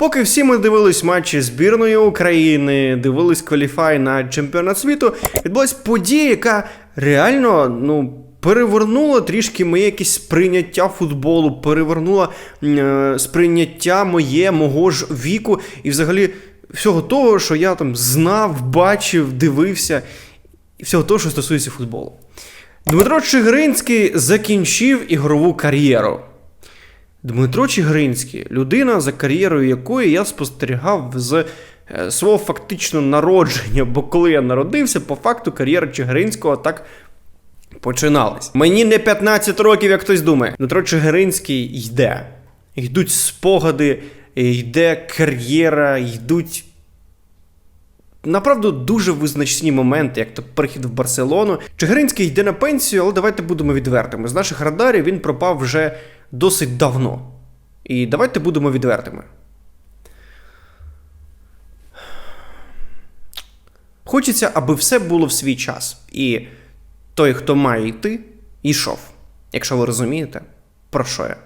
Поки всі ми дивились матчі збірної України, дивились кваліфай на чемпіонат світу, відбулась подія, яка реально ну. Перевернула трішки моє якесь сприйняття футболу, перевернула е, сприйняття моє, мого ж віку, і взагалі всього того, що я там знав, бачив, дивився, і всього того, що стосується футболу. Дмитро Чигиринський закінчив ігрову кар'єру. Дмитро Чигиринський, людина, за кар'єрою якої я спостерігав з е, свого фактично народження, бо коли я народився, по факту кар'єра Чигиринського так починалась. Мені не 15 років, як хтось думає. Дмитро Чигиринський йде. Йдуть спогади, йде кар'єра, йдуть. Направду дуже визначні моменти, як то перехід в Барселону. Чигиринський йде на пенсію, але давайте будемо відвертими. З наших радарів він пропав вже досить давно. І давайте будемо відвертими. Хочеться, аби все було в свій час. І той, хто має йти, йшов. Якщо ви розумієте, про що я.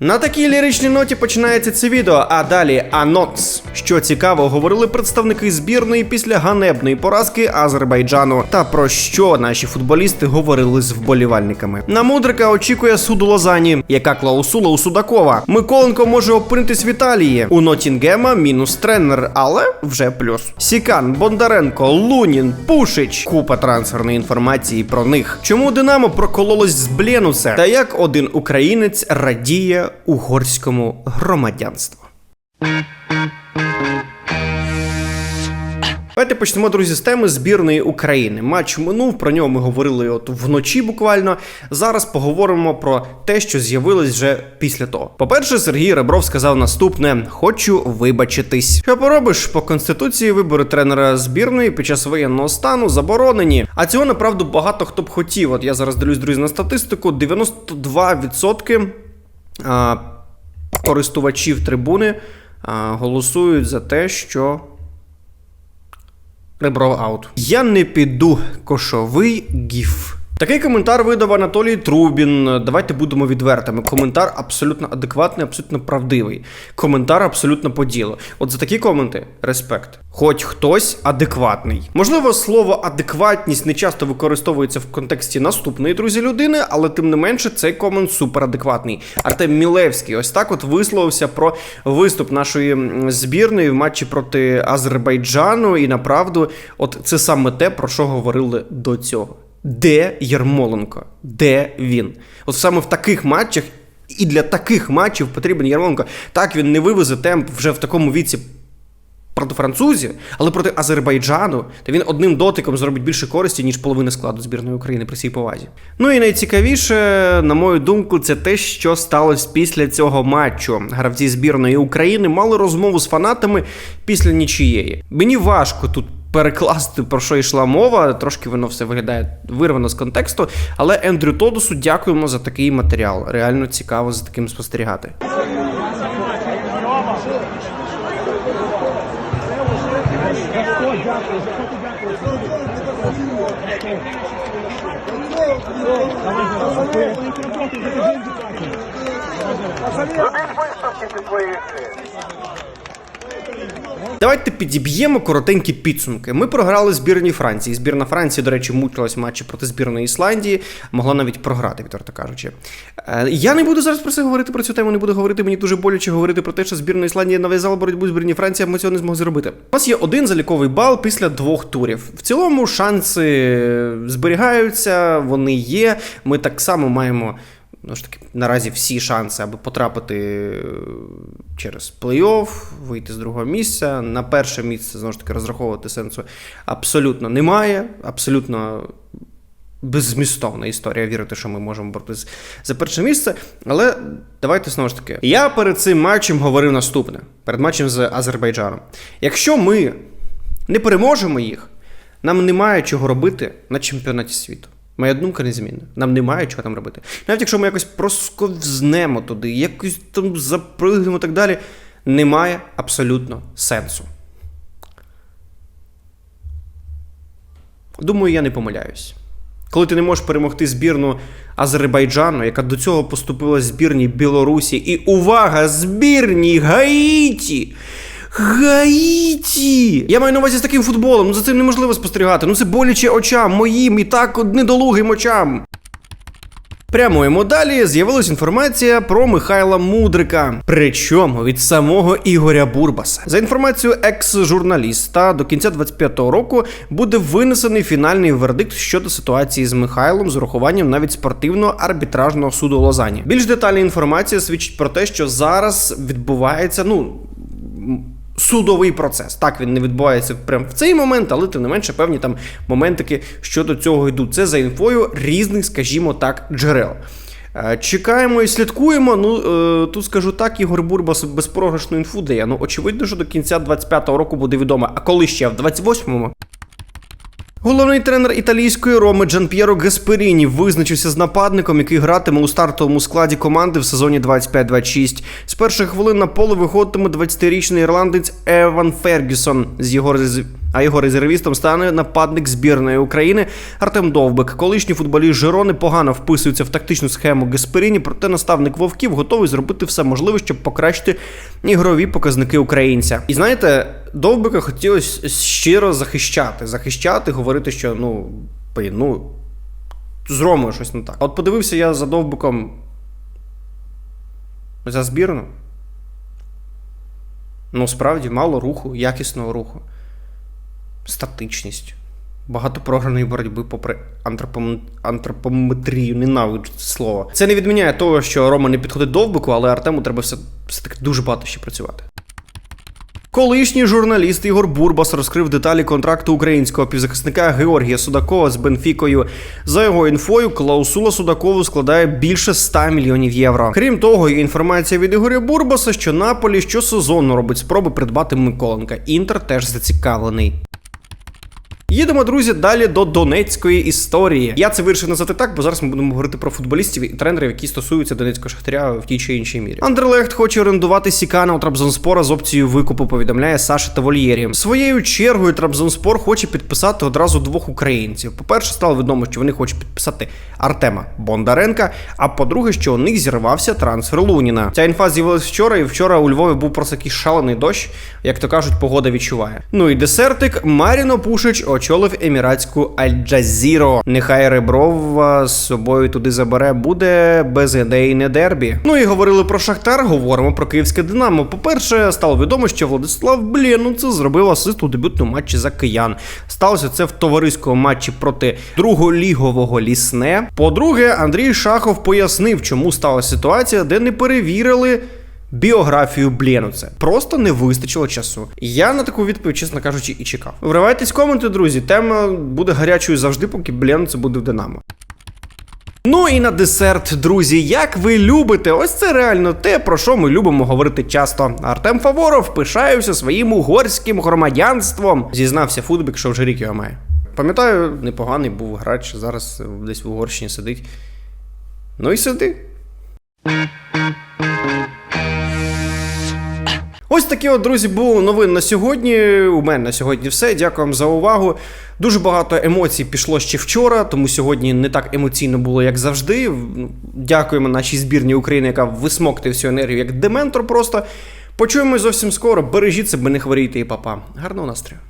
На такій ліричній ноті починається це відео, а далі анонс. Що цікаво, говорили представники збірної після ганебної поразки Азербайджану. Та про що наші футболісти говорили з вболівальниками. На мудрика очікує суд у Лозані. Яка клаусула у Судакова? Миколенко може опинитись в Італії. У Нотінгема мінус тренер, але вже плюс. Сікан, Бондаренко, Лунін, Пушич. Купа трансферної інформації про них. Чому Динамо прокололось з Бленуса? Та як один українець радіє угорському громадянству. Давайте почнемо, друзі, з теми збірної України. Матч минув, про нього ми говорили от вночі буквально. Зараз поговоримо про те, що з'явилось вже після того. По-перше, Сергій Ребров сказав наступне: хочу вибачитись. Що поробиш по конституції вибори тренера збірної під час воєнного стану заборонені. А цього направду багато хто б хотів. От я зараз дивлюсь, друзі, на статистику: 92% а, користувачів трибуни голосують за те, що Ребро аут. Я не піду кошовий гіф. Такий коментар видав Анатолій Трубін. Давайте будемо відвертими. Коментар абсолютно адекватний, абсолютно правдивий. Коментар абсолютно по ділу. От за такі коменти респект. Хоч хтось адекватний. Можливо, слово адекватність не часто використовується в контексті наступної друзі людини, але тим не менше цей комент суперадекватний. Артем Мілевський ось так от висловився про виступ нашої збірної в матчі проти Азербайджану. І направду, от це саме те, про що говорили до цього. Де Єрмоленко? Де він? От саме в таких матчах і для таких матчів потрібен Єрмоленко. Так він не вивезе темп вже в такому віці проти французів, але проти Азербайджану, та він одним дотиком зробить більше користі, ніж половина складу збірної України при цій повазі. Ну і найцікавіше, на мою думку, це те, що сталося після цього матчу. Гравці збірної України мали розмову з фанатами після нічієї. Мені важко тут. Перекласти про що йшла мова, трошки воно все виглядає вирвано з контексту. Але Ендрю Тодосу дякуємо за такий матеріал. Реально цікаво за таким спостерігати. Один під твої ефіри. Давайте підіб'ємо коротенькі підсумки. Ми програли збірні Франції. Збірна Франції, до речі, мучилась в матчі проти збірної Ісландії, могла навіть програти, відверто кажучи. Е, Я не буду зараз про це говорити про цю тему, не буду говорити. Мені дуже боляче говорити про те, що збірна Ісландії нав'язала боротьбу збірні Франції, а ми цього не змогли зробити. У нас є один заліковий бал після двох турів. В цілому шанси зберігаються, вони є. Ми так само маємо. Ну ж таки, наразі всі шанси, аби потрапити е, через плей-офф, вийти з другого місця. На перше місце знову ж таки розраховувати сенсу абсолютно немає. Абсолютно беззмістовна історія вірити, що ми можемо боротися за перше місце. Але давайте знову ж таки. Я перед цим матчем говорив наступне: перед матчем з Азербайджаном. Якщо ми не переможемо їх, нам немає чого робити на чемпіонаті світу. Моя думка незмінна. Нам немає чого там робити. Навіть якщо ми якось просковзнемо туди, якось там запригнемо і так далі, немає абсолютно сенсу. Думаю, я не помиляюсь. Коли ти не можеш перемогти збірну Азербайджану, яка до цього поступила збірній Білорусі, і увага, збірній Гаїті. Гаїті! Я маю на увазі з таким футболом, ну за цим неможливо спостерігати. Ну це боляче очам, моїм і так недолугим очам. Прямуємо далі. З'явилась інформація про Михайла Мудрика. Причому від самого Ігоря Бурбаса. За інформацією екс-журналіста, до кінця 25-го року буде винесений фінальний вердикт щодо ситуації з Михайлом з урахуванням навіть спортивного арбітражного суду Лозані. Більш детальна інформація свідчить про те, що зараз відбувається ну. Судовий процес. Так, він не відбувається прямо в цей момент, але тим не менше певні там моментики щодо цього йдуть. Це за інфою різних, скажімо так, джерел. Е, Чекаємо і слідкуємо. Ну е, тут скажу так, Ігор Бурбас безпрограшну інфу дає. Ну очевидно, що до кінця 25-го року буде відомо. А коли ще в 28-му? Головний тренер італійської Роми Джанп'єро Гасперіні визначився з нападником, який гратиме у стартовому складі команди в сезоні 25-26. З перших хвилин на поле виходитиме 20-річний ірландець Еван Фергюсон. З його а його резервістом стане нападник збірної України Артем Довбик. Колишній футболіст Жирони погано вписується в тактичну схему Гасперіні, проте наставник вовків готовий зробити все можливе, щоб покращити ігрові показники українця. І знаєте, Довбика хотілося щиро захищати, захищати, говорити, що ну блін, ну з щось не так. От подивився я за Довбиком за збірну. Ну, справді, мало руху, якісного руху, статичність, багато програної боротьби попри антропом... антропометрію, ненавиджу це слово. Це не відміняє того, що Рома не підходить довбику, але Артему треба все, все-таки дуже багато ще працювати. Колишній журналіст Ігор Бурбас розкрив деталі контракту українського півзахисника Георгія Судакова з Бенфікою. За його інфою, клаусула Судакову складає більше 100 мільйонів євро. Крім того, є інформація від Ігоря Бурбаса, що Наполі щосезонно робить спроби придбати Миколенка. Інтер теж зацікавлений. Їдемо, друзі, далі до донецької історії. Я це вирішив назвати так, бо зараз ми будемо говорити про футболістів і тренерів, які стосуються донецького шахтаря в тій чи іншій мірі. Андерлехт хоче орендувати Сікана у Трабзонспора з опцією викупу, повідомляє Саша Тавольєрі. Своєю чергою Трабзонспор хоче підписати одразу двох українців. По-перше, стало відомо, що вони хочуть підписати Артема Бондаренка. А по-друге, що у них зірвався трансфер Луніна. Ця інфа з'явилась вчора, і вчора у Львові був просто якийсь шалений дощ, як то кажуть, погода відчуває. Ну і десертик Маріно Пушич очолив еміратську Аль-Джазіро. Нехай Реброва з собою туди забере, буде без ідеї не дербі. Ну і говорили про Шахтар, говоримо про київське Динамо. По-перше, стало відомо, що Владислав Блєнуце зробив асист у дебютному матчі за киян. Сталося це в товариському матчі проти друголігового лісне. По-друге, Андрій Шахов пояснив, чому сталася ситуація, де не перевірили. Біографію Блєнуце. Просто не вистачило часу. Я на таку відповідь, чесно кажучи, і чекав. Вривайтесь в коменти, друзі. Тема буде гарячою завжди, поки Блєнуце буде в Динамо. Ну і на десерт, друзі, як ви любите, ось це реально те, про що ми любимо говорити часто. Артем Фаворов пишаюся своїм угорським громадянством. Зізнався футбік, що вже рік його має. Пам'ятаю, непоганий був грач, зараз десь в Угорщині сидить. Ну і сиди. Ось такі от, друзі, було новин на сьогодні. У мене на сьогодні все. Дякую вам за увагу. Дуже багато емоцій пішло ще вчора, тому сьогодні не так емоційно було, як завжди. Ну, Дякуємо нашій збірній України, яка висмоктує всю енергію як дементор просто. Почуємось зовсім скоро. Бережіть себе, не хворійте і папа. Гарного настрою.